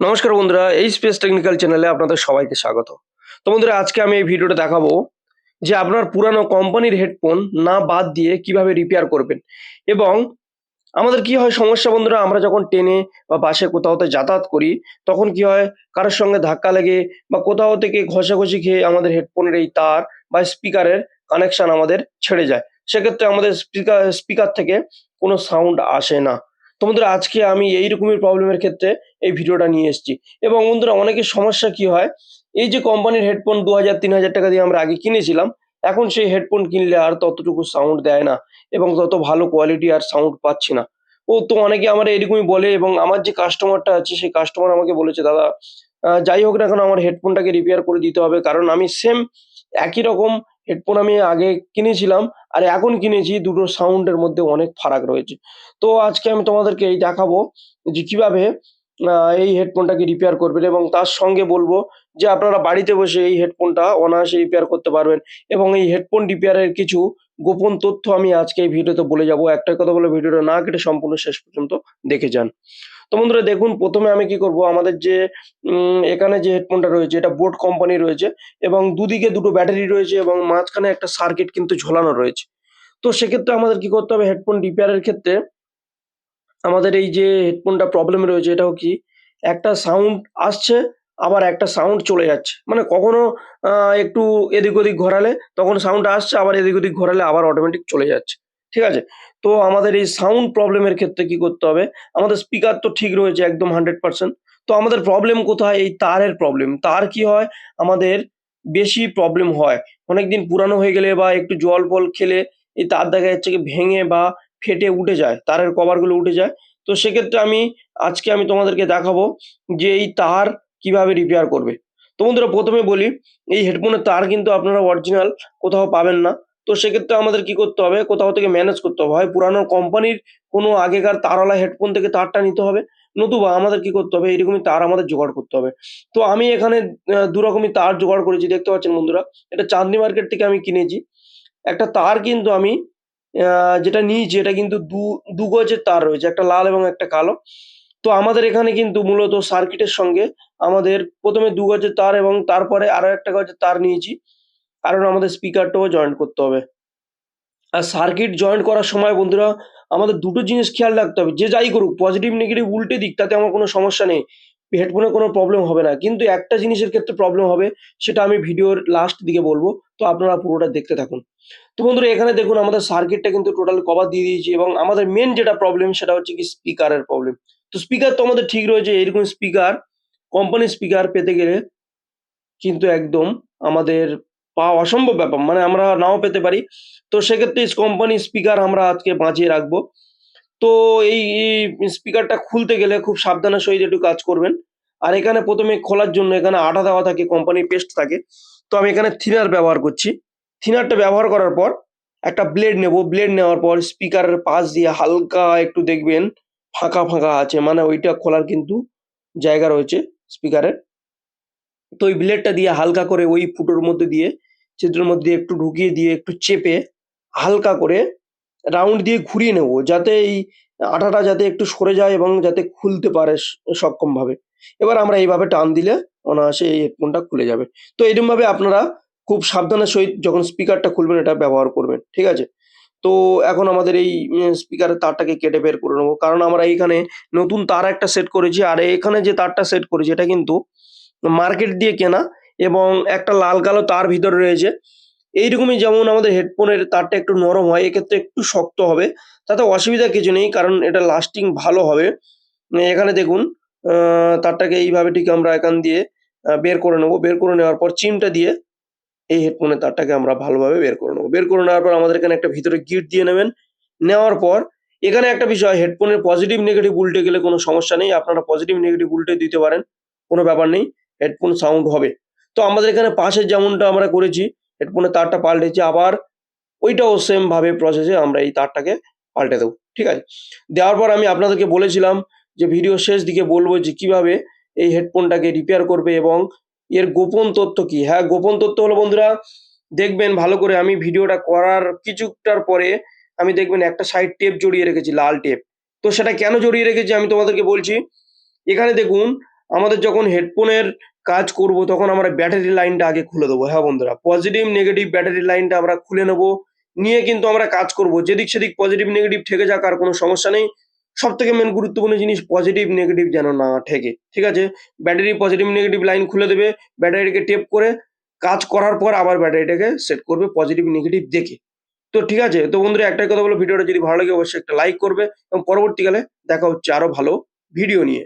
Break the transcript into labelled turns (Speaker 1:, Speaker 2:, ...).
Speaker 1: নমস্কার বন্ধুরা এই স্পেস টেকনিক্যাল চ্যানেলে আপনাদের সবাইকে স্বাগত। তো বন্ধুরা, আজকে আমি এই ভিডিওটা দেখাবো যে আপনার পুরানো কোম্পানির হেডফোন না বাদ দিয়ে কীভাবে রিপেয়ার করবেন এবং আমাদের কি হয় সমস্যা বন্ধুরা, আমরা যখন ট্রেনে বা বাসে কোথাওতে যাতায়াত করি, তখন কি হয় কারোর সঙ্গে ধাক্কা লেগে বা কোথাও থেকে ঘষাঘষি খেয়ে আমাদের হেডফোনের এই তার বা স্পিকারের কানেকশন আমাদের ছেড়ে যায়। সেক্ষেত্রে আমাদের স্পিকার স্পিকার থেকে কোনো সাউন্ড আসে না। বন্ধুরা, আজকে আমি এই রকমের প্রবলেমের ক্ষেত্রে এই ভিডিওটা নিয়ে এসেছি। এবং বন্ধুরা, অনেকের সমস্যা কি হয়? এই যে কোম্পানির হেডফোন দু হাজার, তিন হাজার টাকা দিয়ে আমরা আগে কিনেছিলাম, এখন সেই হেডফোন কিনলে আর ততটুকু সাউন্ড দেয় না এবং তত ভালো কোয়ালিটি আর সাউন্ড পাচ্ছি না। ও তো অনেকে আমার এরকমই বলে এবং আমার যে কাস্টমারটা আছে, সেই কাস্টমার আমাকে বলেছে, দাদা যাই হোক না কেন, আমার হেডফোনটাকে রিপেয়ার করে দিতে হবে। কারণ আমি সেম একই রকম হেডফোন আমি আগে কিনেছিলাম, আর এখন কিনেছি, দুটো সাউন্ডের মধ্যে অনেক ফারাক রয়েছে। তো আজকে আমি তোমাদেরকে এই দেখাবো যে কীভাবে এই হেডফোনটাকে রিপেয়ার করবেন এবং তার সঙ্গে বলব যে আপনারা বাড়িতে বসে এই হেডফোনটা অনায়াসে রিপেয়ার করতে পারবেন এবং এই হেডফোন রিপেয়ারের কিছু গোপন তথ্য আমি আজকে এই ভিডিওতে বলে যাব। একটা কথা বলে ভিডিওটা না কেটে সম্পূর্ণ শেষ পর্যন্ত দেখে যান। তো বন্ধুরা দেখুন, প্রথমে আমি কি করব, আমাদের যে এখানে যে হেডফোনটা রয়েছে, এটা বোট কোম্পানি রয়েছে এবং দুদিকে দুটো ব্যাটারি রয়েছে এবং মাঝখানে একটা সার্কিট কিন্তু ঝোলানো রয়েছে। তো সেক্ষেত্রে আমাদের কি করতে হবে হেডফোন রিপেয়ারের ক্ষেত্রে আমাদের এই যে হেডফোনটা প্রবলেম রয়েছে, এটাও কি, একটা সাউন্ড আসছে, আবার একটা সাউন্ড চলে যাচ্ছে। মানে কখনো একটু এদিক ওদিক ঘোরালে, তখন সাউন্ড আসছে, আবার এদিক ওদিক ঘোরালে আবার অটোমেটিক চলে যাচ্ছে। ঠিক আছে? তো আমাদের এই সাউন্ড প্রবলেমের ক্ষেত্রে কি করতে হবে? আমাদের স্পিকার তো ঠিক রয়েছে একদম হান্ড্রেড পার্সেন্ট তো আমাদের প্রবলেম কোথায়? এই তারের প্রবলেম তার কি হয়? আমাদের বেশি প্রবলেম হয়। অনেকদিন পুরানো হয়ে গেলে বা একটু জল ফল খেলে এই তার দেখা যাচ্ছে কি ভেঙে বা ফেটে উঠে যায়, তারের কভারগুলো উঠে যায়। তো সেক্ষেত্রে আমি, আজকে আমি তোমাদেরকে দেখাবো যে এই তার কীভাবে রিপেয়ার করবে। তো বন্ধুরা প্রথমে বলি, এই হেডফোনের তার কিন্তু আপনারা অরিজিনাল কোথাও পাবেন না। তো সেক্ষেত্রে আমাদের কি করতে হবে? কোথাও থেকে ম্যানেজ করতে হবে। হয় পুরানো কোম্পানির কোনো আগেকার তারওয়ালা হেডফোন থেকে তারটা নিতে হবে, নতুবা আমাদের কি করতে হবে? এরকমই তার আমাদের জোগাড় করতে হবে। তো আমি এখানে দু রকমই তার জোগাড় করেছি, দেখতে পাচ্ছেন বন্ধুরা। এটা চাঁদনি মার্কেট থেকে আমি কিনেছি। একটা তার কিন্তু আমি যেটা নিয়েছি, এটা কিন্তু দু দু গজের তার রয়েছে, একটা লাল এবং একটা কালো। তো আমাদের এখানে কিন্তু মূলত সার্কিটের সঙ্গে আমাদের প্রথমে দু গজের তার এবং তারপরে আরও একটা গজের তার নিয়েছি। কারণ আমাদের স্পিকারটাও জয়েন্ট করতে হবে। আর সার্কিট জয়েন্ট করার সময় বন্ধুরা, আমাদের দুটো জিনিস খেয়াল রাখতে হবে। যে যাই করুক পজিটিভ নেগেটিভ উল্টে দিক, তাতে আমার কোনো সমস্যা নেই। হেডফোনে কোনো প্রবলেম হবে না। কিন্তু একটা জিনিসের ক্ষেত্রে প্রবলেম হবে, সেটা আমি ভিডিওর লাস্ট দিকে বলব। তো আপনারা পুরোটা দেখতে থাকুন। তো বন্ধুরা, এখানে দেখুন, আমাদের সার্কিটটা কিন্তু টোটাল কভার দিয়ে দিয়েছি এবং আমাদের মেন যেটা প্রবলেম সেটা হচ্ছে কি স্পিকারের প্রবলেম তো স্পিকার তো আমাদের ঠিক রয়েছে, এরকম স্পিকার কোম্পানি স্পিকার পেতে গেলে কিন্তু একদম আমাদের পাওয়া অসম্ভব ব্যাপার। মানে আমরা নাও পেতে পারি। তো সেক্ষেত্রে কোম্পানি স্পিকার আমরা আজকে বাঁচিয়ে রাখব। তো এই স্পিকারটা খুলতে গেলে খুব সাবধানের সহিত একটু কাজ করবেন। আর এখানে প্রথমে খোলার জন্য এখানে আঠা দেওয়া থাকে কোম্পানির পেস্ট থাকে। তো আমি এখানে থিনার ব্যবহার করছি। থিনারটা ব্যবহার করার পর একটা ব্লেড নেব। ব্লেড নেওয়ার পর স্পিকারের পাশ দিয়ে হালকা একটু দেখবেন ফাঁকা ফাঁকা আছে। মানে ওইটা খোলার কিন্তু জায়গা রয়েছে স্পিকারের তো ওই ব্লেডটা দিয়ে হালকা করে ওই ফুটোর মধ্যে দিয়ে ছিদ্রের মধ্যে দিয়ে একটু ঢুকিয়ে দিয়ে একটু চেপে হালকা করে রাউন্ড দিয়ে ঘুরিয়ে নেব যাতে এই আঠাটা যাতে একটু সরে যায় এবং যাতে খুলতে পারে সক্ষম ভাবে এবার আমরা এইভাবে টান দিলে অনায়াসে এই হেডফোনটা খুলে যাবে। তো এরকম ভাবে আপনারা খুব সাবধানের সহিত যখন স্পিকারটা খুলবেন এটা ব্যবহার করবেন, ঠিক আছে? তো এখন আমাদের এই স্পিকারের তারটাকে কেটে বের করে নেব। কারণ আমরা এইখানে নতুন তার একটা সেট করেছি আর এখানে যে তারটা সেট করেছি এটা কিন্তু মার্কেট দিয়ে কেনা এবং একটা লাল কালো তার ভিতরে রয়েছে। এইরকমই যেমন আমাদের হেডফোনের তারটা একটু নরম হয়, এক্ষেত্রে একটু শক্ত হবে। তাতে অসুবিধা কিছু নেই, কারণ এটা লাস্টিং ভালো হবে। এখানে দেখুন তারটাকে এইভাবে ঠিক আমরা এখান দিয়ে বের করে নেব। বের করে নেওয়ার পর চিমটা দিয়ে এই হেডফোনের তারটাকে আমরা ভালোভাবে বের করে নেব। বের করে নেওয়ার পর আমাদের এখানে একটা ভিতরে গিট দিয়ে নেবেন। নেওয়ার পর এখানে একটা বিষয়, হেডফোনের পজিটিভ নেগেটিভ উল্টে গেলে কোনো সমস্যা নেই। আপনারা পজিটিভ নেগেটিভ উল্টে দিতে পারেন, কোনো ব্যাপার নেই। হেডফোন সাউন্ড হবে। তো আমাদের এখানে পাশের যেমনটা আমরা করেছি, হেডফোনের তারটা পাল্টেছি, আবার ওইটাও সেমভাবে প্রসেসে আমরা এই তারটাকে পাল্টে দেবো, ঠিক আছে? দেওয়ার পর আমি আপনাদেরকে বলেছিলাম যে ভিডিও শেষ দিকে বলব যে কীভাবে এই হেডফোনটাকে রিপেয়ার করবে এবং এর গোপন তথ্য কি? হ্যাঁ গোপন তথ্য হলো বন্ধুরা, দেখবেন ভালো করে আমি ভিডিওটা করার কিছুটার পরে আমি দেখবেন একটা সাইড টেপ জড়িয়ে রেখেছি, লাল টেপ তো সেটা কেন জড়িয়ে রেখেছি আমি তোমাদেরকে বলছি। এখানে দেখুন আমাদের যখন হেডফোনের কাজ করব, তখন আমরা ব্যাটারি লাইনটা আগে খুলে দেবো। হ্যাঁ বন্ধুরা পজিটিভ নেগেটিভ ব্যাটারি লাইনটা আমরা খুলে নেব। নিয়ে কিন্তু আমরা কাজ করব। যেদিক সেদিক পজিটিভ নেগেটিভ ঠেকে যাক, আর কোনো সমস্যা নেই। সব থেকে মেন গুরুত্বপূর্ণ জিনিস পজিটিভ নেগেটিভ যেন না ঠেকে। ঠিক আছে? ব্যাটারি পজিটিভ নেগেটিভ লাইন খুলে দেবে ব্যাটারিকে টেপ করে কাজ করার পর আবার ব্যাটারিটাকে সেট করবে পজিটিভ নেগেটিভ দেখে। তো ঠিক আছে? তো বন্ধুরা, একটাই কথা বলো ভিডিওটা যদি ভালো লাগে অবশ্যই একটা লাইক করবে এবং পরবর্তীকালে দেখা হচ্ছে আরও ভালো ভিডিও নিয়ে।